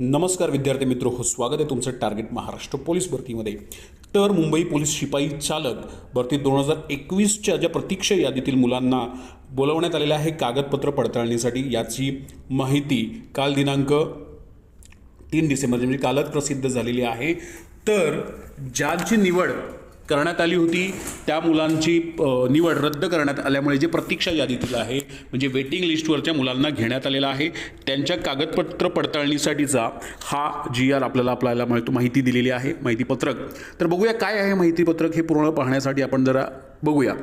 नमस्कार विद्यार्थी मित्र हो स्वागत आहे तुमचं टार्गेट महाराष्ट्र पोलीस भरतीमध्ये. तर मुंबई पोलीस शिपाई चालक भरती दोन हजार एकवीसच्या ज्या प्रतीक्षा यादीतील मुलांना बोलवण्यात आलेलं आहे कागदपत्र पडताळणीसाठी याची माहिती काल दिनांक तीन डिसेंबर म्हणजे कालच प्रसिद्ध झालेली आहे. तर ज्यांची निवड करण्यात आली होती. त्या मुलांची निवड रद्द करण्यात आल्यामुळे जे प्रतीक्षा यादीतील आहे म्हणजे वेटिंग लिस्टवरच्या मुलांना घेण्यात आलेला आहे त्यांच्या कागदपत्र पडताळणीसाठीचा हा जी आर आपल्याला आपल्याला मिळतो माहिती दिलेली आहे माहितीपत्रक. तर बघूया काय आहे माहितीपत्रक हे पूर्ण पाहण्यासाठी आपण जरा बघूया.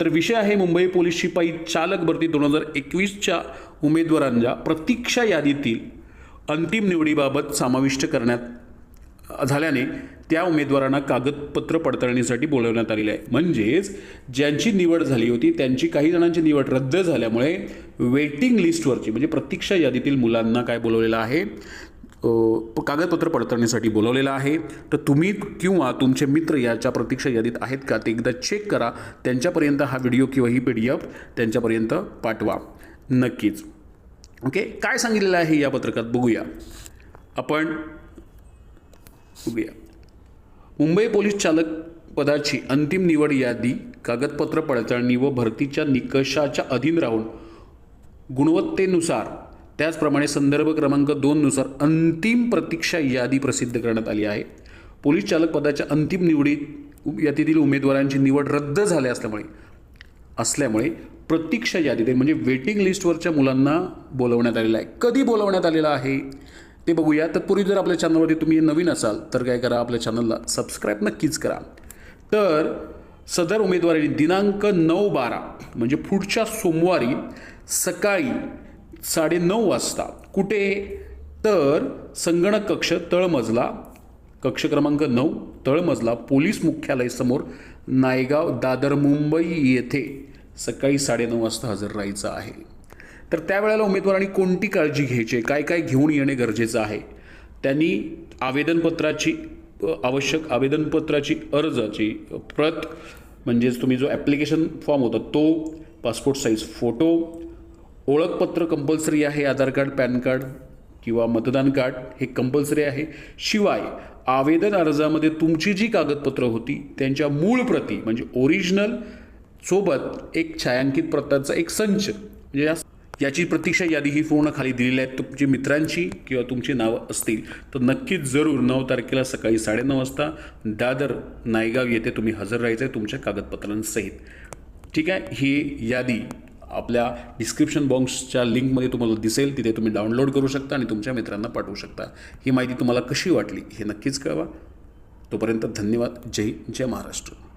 तर विषय आहे मुंबई पोलीस शिपाई चालक भरती दोन हजार एकवीसच्या उमेदवारांच्या प्रतीक्षा यादीतील अंतिम निवडीबाबत समाविष्ट करण्यात झाल्याने त्या उमेदवारांना कागदपत्र पडताळणीसाठी बोलवण्यात आलेले आहे. म्हणजेच ज्यांची निवड झाली होती त्यांची काही जणांची निवड रद्द झाल्यामुळे वेटिंग लिस्टवरची म्हणजे प्रतीक्षा यादीतील मुलांना काय बोलवलेलं आहे? कागदपत्र पडताळणीसाठी बोलवलेलं आहे. तर तुम्ही किंवा तुमचे मित्र याच्या प्रतीक्षा यादीत आहेत का? ते एकदा चेक करा. त्यांच्यापर्यंत हा व्हिडिओ किंवा ही पी डी एफ त्यांच्यापर्यंत पाठवा. नक्कीच. ओके काय सांगितलेलं आहे या पत्रकात? बघूया. आपण बघूया मुंबई पोलीस चालक पदाची अंतिम निवड यादी कागदपत्र पडताळणी व भरतीच्या निकषाच्या अधीन राहून गुणवत्तेनुसार त्याचप्रमाणे संदर्भ क्रमांक दोननुसार अंतिम प्रतीक्षा यादी प्रसिद्ध करण्यात आली आहे. पोलीस चालक पदाच्या अंतिम निवडीत यादीतील उमेदवारांची निवड रद्द झाली असल्यामुळे असल्यामुळे प्रतीक्षा यादीत म्हणजे वेटिंग लिस्टवरच्या मुलांना बोलवण्यात आलेलं आहे. कधी बोलवण्यात आलेलं आहे? ते बघूया. तत्पूर्वी जर आपल्या चॅनलवरती तुम्ही नवीन असाल तर काय करा आपल्या चॅनलला सबस्क्राईब नक्कीच करा. तर सदर उमेदवारी दिनांक नऊ बारा म्हणजे पुढच्या सोमवारी सकाळी साडेनऊ वाजता. कुठे? तर संगणक कक्ष तळमजला कक्ष क्रमांक नऊ तळमजला पोलीस मुख्यालय समोर नायगाव दादर मुंबई येथे सकाळी साडेनऊ वाजता हजर राहायचं आहे. तर त्यावेळेला उमेदवारांनी कोणती काळजी घ्यायची? आहे काय काय घेऊन येणे गरजेचं आहे? त्यांनी आवेदनपत्राची आवश्यक आवेदनपत्राची अर्जाची प्रत म्हणजेच तुम्ही जो ॲप्लिकेशन फॉर्म होता तो पासपोर्ट साईज फोटो ओळखपत्र कंपल्सरी आहे आधार कार्ड पॅन कार्ड किंवा मतदान कार्ड हे कंपल्सरी आहे. शिवाय आवेदन अर्जामध्ये तुमची जी कागदपत्रं होती त्यांच्या मूळ प्रती म्हणजे ओरिजिनल सोबत एक छायांकित प्रताचा एक संच म्हणजे या- याची प्रतीक्षा यादी ही पूर्ण खाली दिलेली आहे. तुमची मित्रांची किंवा तुमची नावं असतील तर नक्कीच जरूर नऊ तारखेला सकाळी साडेनऊ वाजता दादर नायगाव येथे तुम्ही हजर राहायचं आहे तुमच्या कागदपत्रांसहित. ठीक आहे? ही यादी आपल्या डिस्क्रिप्शन बॉक्सच्या लिंकमध्ये तुम्हाला दिसेल. तिथे तुम्ही डाउनलोड करू शकता आणि तुमच्या मित्रांना पाठवू शकता. ही माहिती तुम्हाला कशी वाटली हे नक्कीच कळवा. तोपर्यंत धन्यवाद. जय जय महाराष्ट्र.